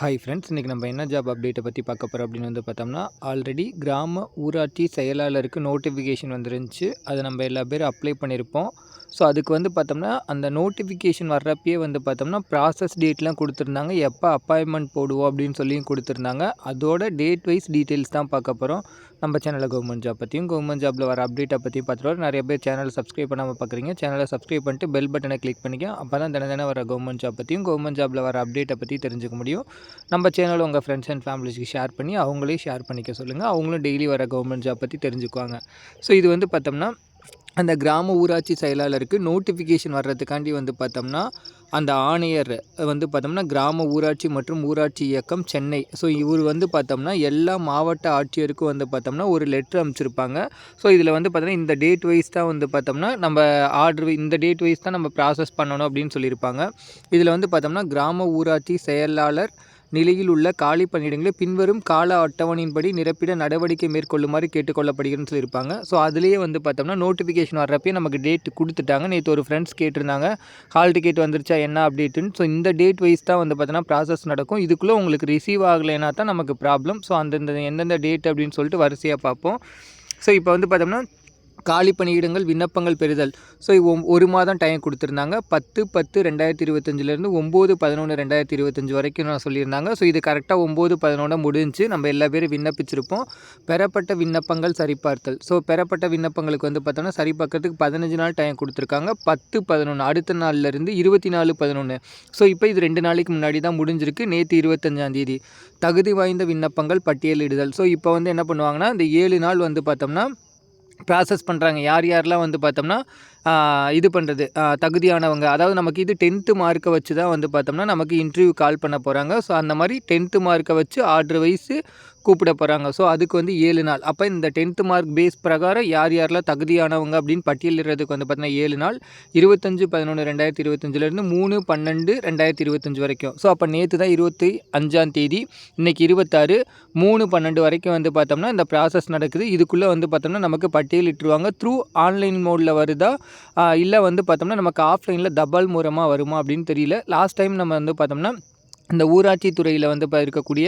Hi friends இன்றைக்கி நம்ம என்ன ஜாப் அப்டேட்டை பற்றி பார்க்க போகிறோம் அப்படின்னு வந்து பார்த்தோம்னா ஆல்ரெடி கிராம ஊராட்சி செயலாளருக்கு நோட்டிஃபிகேஷன் வந்துருந்துச்சு. அதை நம்ம எல்லா பேரும் அப்ளை பண்ணியிருப்போம். ஸோ அதுக்கு வந்து பார்த்தோம்னா அந்த நோட்டிஃபிகேஷன் வர்றப்பயே வந்து பார்த்தோம்னா ப்ராசஸ் டேட்லாம் கொடுத்துருந்தாங்க. எப்போ அப்பாயின்மெண்ட் போடுவோம் அப்படின்னு சொல்லியும் கொடுத்துருந்தாங்க. அதோட டேட் வைஸ் டீட்டெயில்ஸ் தான் பார்க்க போகிறோம் நம்ம சேனலில் கவர்மெண்ட் ஜாப் பற்றியும் கவர்மெண்ட் ஜாப்பில் வர அப்டேட்டை பற்றியும் பார்த்துட்டு நிறைய பேர் சேனலை சப்ஸ்கிரைப் பண்ணாமல் பார்க்குறீங்க சேனலை சப்ஸ்கிரைப் பண்ணிட்டு பெல் பட்டனை கிளிக் பண்ணிக்க அப்போ தான் தின தினம் வர கவர்மெண்ட் ஜாப் பற்றியும் கவர்மெண்ட் ஜாப்பில் வர அப்டேட்டை பற்றி தெரிஞ்சுக்க முடியும். நம்ம சேனல் உங்கள் ஃப்ரெண்ட்ஸ் அண்ட் ஃபேமிலிஸ்க்கு ஷேர் பண்ணி அவங்களே ஷேர் பண்ணிக்க சொல்லுங்கள் அவங்களும் டெய்லி வர கவர்மெண்ட் ஜாப் பற்றி தெரிஞ்சுக்குவாங்க. ஸோ இது வந்து பார்த்தோம்னா அந்த கிராம ஊராட்சி செயலாளருக்கு நோட்டிஃபிகேஷன் வர்றதுக்காண்டி வந்து பார்த்தோம்னா அந்த ஆணையர் வந்து பார்த்தோம்னா கிராம ஊராட்சி மற்றும் ஊராட்சி இயக்கம் சென்னை. ஸோ இவர் வந்து பார்த்தோம்னா எல்லா மாவட்ட ஆட்சியருக்கும் வந்து பார்த்தோம்னா ஒரு லெட்ரு அமைச்சிருப்பாங்க ஸோ இதில் வந்து பார்த்தோம்னா இந்த டேட் வைஸ் தான் வந்து பார்த்தோம்னா நம்ம ஆர்டர் இந்த டேட் வைஸ் தான் நம்ம ப்ராசஸ் பண்ணணும் அப்படின்னு சொல்லியிருப்பாங்க. இதில் வந்து பார்த்தோம்னா கிராம ஊராட்சி செயலாளர் நிலையில் உள்ள காலி பணியிடங்களை பின்வரும் கால அட்டவணையின்படி நிரப்பிட நடவடிக்கை மேற்கொள்ளுமாறு கேட்டுக்கொள்ளப்படுகிறேன்னு சொல்லியிருப்பாங்க ஸோ அதுலேயே வந்து பார்த்தோம்னா நோட்டிஃபிகேஷன் வர்றப்பே நமக்கு டேட் கொடுத்துட்டாங்க. நேற்று ஒரு ஃப்ரெண்ட்ஸ் கேட்டிருந்தாங்க. ஹால் டிக்கெட் வந்துருச்சா என்ன அப்டேட்டுன்னு ஸோ இந்த டேட் வைஸ் தான் வந்து பார்த்தோன்னா ப்ராசஸ் நடக்கும். இதுக்குள்ளே உங்களுக்கு ரிசீவ் ஆகலைன்னா தான் நமக்கு ப்ராப்ளம் ஸோ அந்தந்த எந்தெந்த டேட் அப்படின்னு சொல்லிட்டு வரிசையாக பார்ப்போம். ஸோ இப்போ வந்து பார்த்தோம்னா காலி பணியிடங்கள் விண்ணப்பங்கள் பெறுதல். ஸோ ஒரு மாதம் டைம் கொடுத்துருந்தாங்க. பத்து பத்து ரெண்டாயிரத்தி இருபத்தஞ்சிலேருந்து ஒம்பது பதினொன்று ரெண்டாயிரத்தி இருபத்தஞ்சி வரைக்கும் நான் சொல்லியிருந்தாங்க. ஸோ இது கரெக்டாக ஒம்பது பதினொன்று முடிஞ்சு நம்ம எல்லா பேரும் விண்ணப்பிச்சிருப்போம். பெறப்பட்ட விண்ணப்பங்கள் சரிபார்த்தல். ஸோ பெறப்பட்ட விண்ணப்பங்களுக்கு வந்து பார்த்தோன்னா சரிபார்க்கறதுக்கு பதினஞ்சு நாள் டைம் கொடுத்துருக்காங்க. பத்து பதினொன்று அடுத்த நாள்லேருந்து இருபத்தி நாலு பதினொன்று ஸோ இப்போ இது ரெண்டு நாளைக்கு முன்னாடி தான் முடிஞ்சிருக்கு. நேற்று இருபத்தஞ்சாந்தேதி தகுதி வாய்ந்த விண்ணப்பங்கள் பட்டியலிடுதல். ஸோ இப்போ வந்து என்ன பண்ணுவாங்கன்னா இந்த ஏழு நாள் வந்து பார்த்தோம்னா ப்ராசஸ் பண்ணுறாங்க யார் யாரெலாம் வந்து பார்த்தோம்னா இது பண்ணுறது தகுதியானவங்க. அதாவது நமக்கு இது டென்த்து மார்க்கை வச்சு தான் வந்து பார்த்தோம்னா நமக்கு இன்டர்வியூ கால் பண்ண போகிறாங்க ஸோ அந்த மாதிரி டென்த்து மார்க்கை வச்சு ஆர்டர் வைஸு கூப்பிட போகிறாங்க ஸோ அதுக்கு வந்து ஏழு நாள். அப்போ இந்த டென்த்து மார்க் பேஸ் பிரகாரம் யார் யாரெல்லாம் தகுதியானவங்க அப்படின்னு பட்டியலிடுறதுக்கு வந்து பார்த்தீங்கன்னா ஏழு நாள். இருபத்தஞ்சு பதினொன்று ரெண்டாயிரத்தி இருபத்தஞ்சிலேருந்து மூணு பன்னெண்டு ரெண்டாயிரத்தி இருபத்தஞ்சி வரைக்கும். ஸோ அப்போ நேற்று தான் இருபத்தி அஞ்சாம் தேதி. இன்றைக்கி இருபத்தாறு மூணு பன்னெண்டு வரைக்கும் வந்து பார்த்தோம்னா இந்த ப்ராசஸ் நடக்குது. இதுக்குள்ளே வந்து பார்த்தோம்னா நமக்கு பட்டியலிட்டுருவாங்க. த்ரூ ஆன்லைன் மோடில் வருதா இல்லை வந்து பார்த்தோம்னா நமக்கு ஆஃப்லைனில் தபால் மூலமாக வருமா அப்படின்னு தெரியல. லாஸ்ட் டைம் நம்ம வந்து பார்த்தோம்னா இந்த ஊராட்சி துறையில் வந்து இப்போ இருக்கக்கூடிய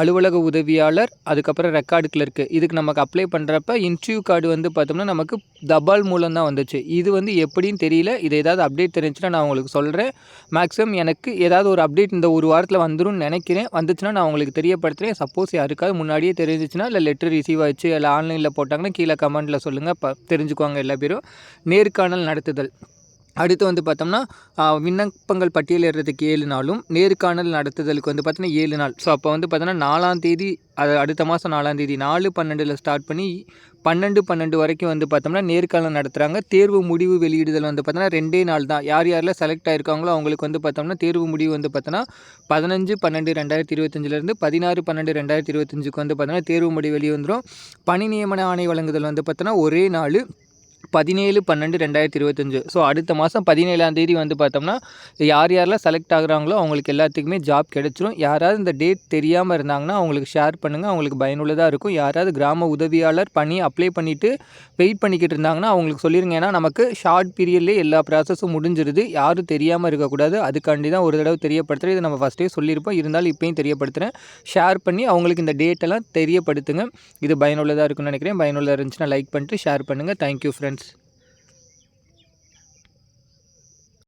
அலுவலக உதவியாளர் அதுக்கப்புறம் ரெக்கார்டு கிளர்க்கு இதுக்கு நமக்கு அப்ளை பண்ணுறப்ப இன்டர்வியூ கார்டு வந்து பார்த்தோம்னா நமக்கு தபால் மூலம் தான் வந்துச்சு. இது வந்து எப்படின்னு தெரியல. இது ஏதாவது அப்டேட் தெரிஞ்சுன்னா நான் உங்களுக்கு சொல்கிறேன் மேக்ஸிமம் எனக்கு ஏதாவது ஒரு அப்டேட் இந்த ஒரு வாரத்தில் வந்துடும் நினைக்கிறேன். வந்துச்சுன்னா நான் உங்களுக்கு தெரியப்படுத்துகிறேன் சப்போஸ் யாருக்காவது முன்னாடியே தெரிஞ்சிச்சுன்னா இல்லை லெட்டர் ரிசீவ் ஆச்சு இல்லை ஆன்லைனில் போட்டாங்கன்னா கீழே கமெண்ட்டில் சொல்லுங்கள் ப தெரிஞ்சுக்குவாங்க எல்லா பேரும். நேர்காணல் நடத்துதல். அடுத்து வந்து பார்த்தோம்னா விண்ணப்பங்கள் பட்டியலிடுறதுக்கு ஏழு நாளும் நேர்காணல் நடத்துதலுக்கு வந்து பார்த்தோன்னா ஏழு நாள். ஸோ அப்போ வந்து பார்த்தோன்னா நாலாம் தேதி அது அடுத்த மாதம் நாலாம் தேதி நாலு பன்னெண்டில் ஸ்டார்ட் பண்ணி பன்னெண்டு பன்னெண்டு வரைக்கும் வந்து பார்த்தோம்னா நேர்காணல் நடத்துகிறாங்க தேர்வு முடிவு வெளியிடுதல் வந்து பார்த்தோன்னா ரெண்டே நாள் தான். யார் யாரில் செலக்ட் ஆகிருக்காங்களோ அவங்களுக்கு வந்து பார்த்தோம்னா தேர்வு முடிவு வந்து பார்த்தோன்னா பதினஞ்சு பன்னெண்டு ரெண்டாயிரத்தி இருபத்தஞ்சிலேருந்து பதினாறு பன்னெண்டு ரெண்டாயிரத்தி இருபத்தஞ்சுக்கு வந்து பார்த்தோன்னா தேர்வு முடிவு வெளியே வந்துடும் பணி நியமன ஆணை வழங்குதல் வந்து பார்த்தோன்னா ஒரே நாள். பதினேழு பன்னெண்டு ரெண்டாயிரத்தி இருபத்தஞ்சு. ஸோ அடுத்த மாதம் பதினேழாம் தேதி வந்து பார்த்தோம்னா யார் யாரெல்லாம் செலக்ட் ஆகுறாங்களோ அவங்களுக்கு எல்லாத்துக்குமே ஜாப் கிடச்சிரும். யாராவது இந்த டேட் தெரியாமல் இருந்தாங்கன்னா அவங்களுக்கு ஷேர் பண்ணுங்கள் அவங்களுக்கு பயனுள்ளதாக இருக்கும். யாராவது கிராம உதவியாளர் பண்ணி அப்ளை பண்ணிவிட்டு வெயிட் பண்ணிக்கிட்டு இருந்தாங்கன்னா அவங்களுக்கு சொல்லிடுங்க ஏன்னா நமக்கு ஷார்ட் பீரியட்லேயே எல்லா ப்ராசஸும் முடிஞ்சிருது. யாரும் தெரியாமல் இருக்கக்கூடாது. அதுக்காண்டி தான் ஒரு தடவை தெரியப்படுத்துகிறேன் இதை நம்ம ஃபஸ்ட்டே சொல்லியிருப்போம். இருந்தாலும் இப்போயும் தெரியப்படுத்துகிறேன் ஷேர் பண்ணி அவங்களுக்கு இந்த டேட்டெல்லாம் தெரியப்படுத்துங்க. இது பயனுள்ளதாக இருக்கும்னு நினைக்கிறேன். பயனுள்ளதாக இருந்துச்சுன்னா லைக் பண்ணிட்டு ஷேர் பண்ணுங்கள் தேங்க்யூ ஃப்ரெண்ட்ஸ்